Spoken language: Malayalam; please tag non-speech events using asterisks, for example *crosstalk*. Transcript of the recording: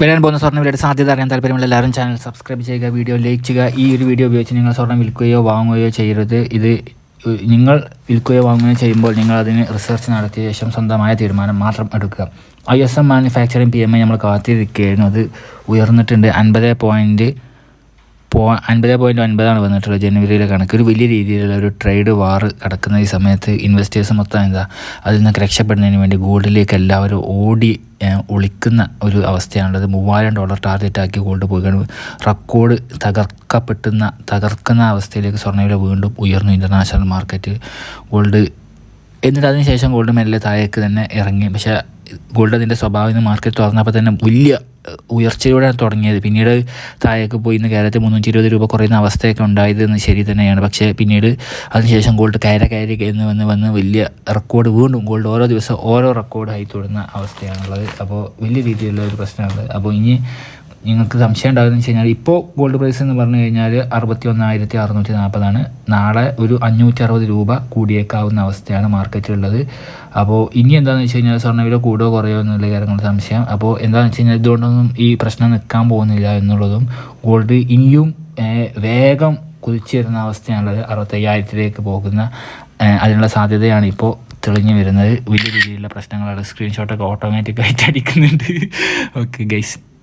വരാൻ പോകുന്ന സ്വർണ വിലയുടെ സാധ്യത അറിയാൻ താല്പര്യമുള്ള എല്ലാവരും ചാനൽ സബ്സ്ക്രൈബ് ചെയ്യുക വീഡിയോ ലൈക്ക് ചെയ്യുക. ഈ ഒരു വീഡിയോ ഉപയോഗിച്ച് നിങ്ങൾ സ്വർണം വിൽക്കുകയോ വാങ്ങുകയോ ചെയ്യരുത്. ഇത് നിങ്ങൾ വിൽക്കുകയോ വാങ്ങുകയോ ചെയ്യുമ്പോൾ നിങ്ങൾ അതിന് റിസർച്ച് നടത്തിയ ശേഷം സ്വന്തമായ തീരുമാനം മാത്രം എടുക്കുക. I S M manufacturing P M I നമ്മൾ കാത്തിരിക്കുകയായിരുന്നു. അത് ഉയർന്നിട്ടുണ്ട്. അൻപത് പോയിന്റ് പോ അൻപത് പോയിന്റ് ഒൻപതാണ് വന്നിട്ടുള്ളത് ജനുവരിയിലെ കണക്ക്. ഒരു വലിയ രീതിയിലുള്ള ഒരു ട്രേഡ് വാർ നടക്കുന്ന ഈ സമയത്ത് ഇൻവെസ്റ്റേഴ്സ് മൊത്തം എന്താ അതിൽ നിന്നൊക്കെ രക്ഷപ്പെടുന്നതിന് വേണ്ടി ഗോൾഡിലേക്ക് എല്ലാവരും ഓടി ഒളിക്കുന്ന ഒരു അവസ്ഥയാണുള്ളത്. മൂവായിരം ഡോളർ ടാർഗറ്റ് ആക്കി ഗോൾഡ് പോയി റെക്കോർഡ് തകർക്കപ്പെട്ടുന്ന തകർക്കുന്ന അവസ്ഥയിലേക്ക് സ്വർണവില വീണ്ടും ഉയർന്നു. ഇന്റർനാഷണൽ മാർക്കറ്റ് ഗോൾഡ് എന്നിട്ട് അതിനുശേഷം ഗോൾഡ് മെല്ലെ താഴേക്ക് തന്നെ ഇറങ്ങി. പക്ഷേ ഗോൾഡ് അതിന്റെ സ്വഭാവം മാർക്കറ്റ് തുറന്നപ്പോൾ തന്നെ വലിയ ഏഹ്, ഉയർച്ചയോടെയാണ് തുടങ്ങിയത്. പിന്നീട് താഴേക്ക് പോയി ഇന്ന് കേരളത്തിൽ മുന്നൂറ്റി ഇരുപത് രൂപ കുറയുന്ന അവസ്ഥയൊക്കെ ഉണ്ടായത് എന്ന് ശരി തന്നെയാണ്. പക്ഷേ പിന്നീട് അതിനുശേഷം ഗോൾഡ് കയറി കയറി എന്ന് വന്ന് വന്ന് വലിയ റെക്കോർഡ് വീണ്ടും ഗോൾഡ് ഓരോ ദിവസം ഓരോ റെക്കോർഡായി തുടരുന്ന അവസ്ഥയാണുള്ളത്. അപ്പോൾ വലിയ രീതിയിലുള്ള ഒരു പ്രശ്നമാണ്. അപ്പോൾ ഇനി നിങ്ങൾക്ക് സംശയം ഉണ്ടാകുന്നത് വെച്ച് കഴിഞ്ഞാൽ ഇപ്പോൾ ഗോൾഡ് പ്രൈസ് എന്ന് പറഞ്ഞു കഴിഞ്ഞാൽ അറുപത്തി ഒന്നായിരത്തി അറുന്നൂറ്റി നാൽപ്പതാണ് നാളെ ഒരു അഞ്ഞൂറ്റി അറുപത് രൂപ കൂടിയേക്കാവുന്ന അവസ്ഥയാണ് മാർക്കറ്റിലുള്ളത്. അപ്പോൾ ഇനി എന്താണെന്ന് വെച്ച് കഴിഞ്ഞാൽ സ്വർണവില കൂടുകയോ കുറയോ എന്നുള്ള കാര്യങ്ങൾ സംശയം. അപ്പോൾ എന്താണെന്ന് വെച്ച് കഴിഞ്ഞാൽ ഇതുകൊണ്ടൊന്നും ഈ പ്രശ്നം നിൽക്കാൻ പോകുന്നില്ല എന്നുള്ളതും ഗോൾഡ് ഇനിയും വേഗം കുതിച്ചു വരുന്ന അവസ്ഥയാണുള്ളത്. അറുപത്തയ്യായിരത്തിലേക്ക് പോകുന്ന അതിനുള്ള സാധ്യതയാണ് ഇപ്പോൾ തെളിഞ്ഞു വരുന്നത്. വലിയ രീതിയിലുള്ള പ്രശ്നങ്ങളാണ്. സ്ക്രീൻഷോട്ടൊക്കെ ഓട്ടോമാറ്റിക്കായിട്ട് അടിക്കുന്നുണ്ട്. *laughs* Okay guys